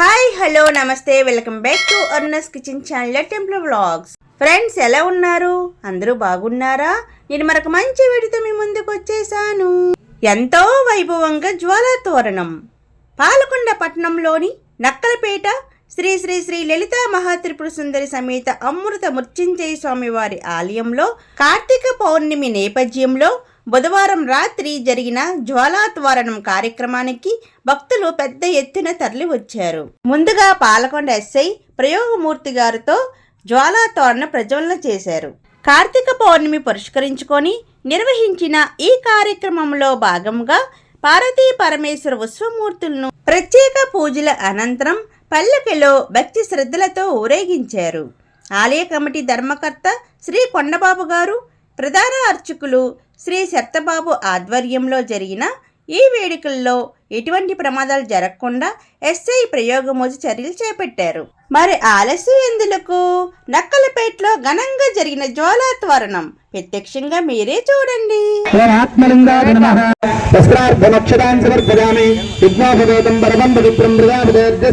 Hi hello namaste welcome back to Arna's kitchen channel temple vlogs. Friends ఎలా ఉన్నారు? అందరూ బాగున్నారా? నేను మరొక మంచి వీడితో మీ ముందుకు వచ్చేసాను. ఎంతో వైభవంగా జ్వాలా తోరణం పాలకొండ పట్టణంలోని నక్కలపేట శ్రీ శ్రీ శ్రీ లలితా మహాత్రిపుర సుందరి సమేత అమృత మృత్యుంజయ స్వామి వారి ఆలయంలో కార్తీక పౌర్ణమి నేపథ్యంలో బుధవారం రాత్రి జరిగిన జ్వాలాత్వారణం కార్యక్రమానికి భక్తులు పెద్ద ఎత్తున తరలి వచ్చారు. ముందుగా పాలకొండ ఎస్ఐ ప్రయోగమూర్తి గారితో జ్వాలాతోరణ ప్రజ్వలన చేశారు. కార్తీక పౌర్ణమి పురస్కరించుకొని నిర్వహించిన ఈ కార్యక్రమంలో భాగంగా పార్వతీ పరమేశ్వర ఉత్సవమూర్తులను ప్రత్యేక పూజల అనంతరం పల్లకిలో భక్తి శ్రద్ధలతో ఊరేగించారు. ఆలయ కమిటీ ధర్మకర్త శ్రీ కొండబాబు గారు ప్రధాన అర్చకులు శ్రీ సత్తబాబు ఆధ్వర్యంలో జరిగిన ఈ వేడుకల్లో ఎటువంటి ప్రమాదాలు జరగకుండా ఎస్ఐ ప్రయోగమోజు చర్యలు చేపట్టారు. మరి ఆలస్యం ఎందులకు? నక్కలపేటలో ఘనంగా జరిగిన జ్వాలాత్వరణం. ప్రత్యక్షంగా మీరే చూడండి. ఆత్మలింగాయ నమ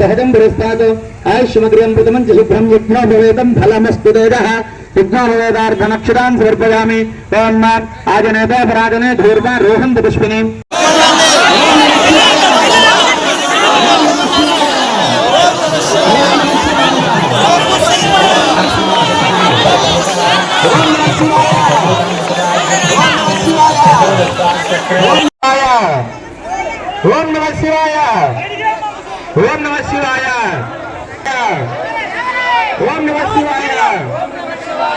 సహజం विघ्नोदार धनक्षदान समर्पयामि। ओम आजनेता पराजने धूर्वा पुष्पिनी। ओम नमः शिवाय। ओम नमः शिवाय।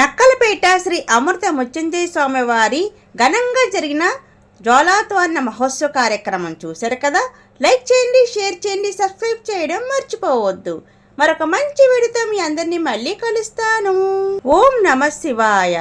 నక్కలపేట శ్రీ అమృత ముత్యంజయ స్వామి వారి ఘనంగా జరిగిన జ్వాలాత్వారణ మహోత్సవ కార్యక్రమం చూశారు కదా? లైక్ చేయండి షేర్ చేయండి సబ్స్క్రైబ్ చేయడం మర్చిపోవద్దు. మరొక మంచి వీడితో మీ అందరినీ మళ్ళీ కలుస్తాను. ఓం నమ శివాయ.